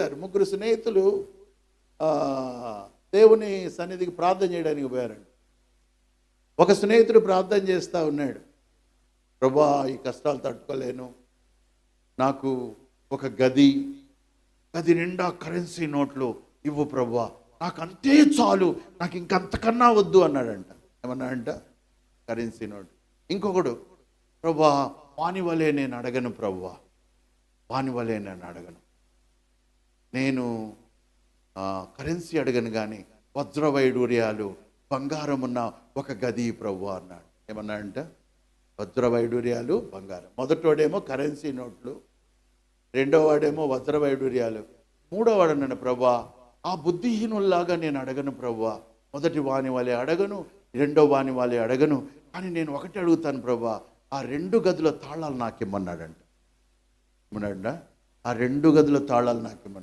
చెప్తారు. ముగ్గురు స్నేహితులు ఆ, దేవుని సన్నిధికి ప్రార్థన చేయడానికి పోయారండి. ఒక స్నేహితుడు ప్రార్థన చేస్తూ ఉన్నాడు. ప్రభా ఈ కష్టాలు తట్టుకోలేను. నాకు ఒక గది గది నిండా కరెన్సీ నోట్లు ఇవ్వు ప్రభా. నాకు అంతే చాలు. నాకు ఇంకంతకన్నా వద్దు అన్నాడంట. ఏమన్నాడంట? Currency note. ఇంకొకడు ప్రభా వాని వలే నేను అడగను ప్రభా. వాని వలే నేను అడగను. నేను కరెన్సీ అడగను కానీ వజ్ర వైడూర్యాలు బంగారం ఉన్న ఒక గది ప్రభు అన్నాడు. ఏమన్నాడంట? వజ్ర వైడూర్యాలు బంగారం. మొదటోడేమో కరెన్సీ నోట్లు రెండో వాడేమో వజ్ర వైడూర్యాలు మూడో వాడు అన్నాడు ప్రభా ఆ బుద్ధిహీనుల్లాగా నేను అడగను ప్రభా మొదటి వాని వాళ్ళే అడగను రెండో వాని వాళ్ళే అడగను కానీ నేను ఒకటి అడుగుతాను ప్రభా ఆ రెండు గదుల తాళాలు నాకు ఇమ్మన్నాడంట ఆ రెండు గదుల తాళాలు నాకు ఇమ్మన్నాడు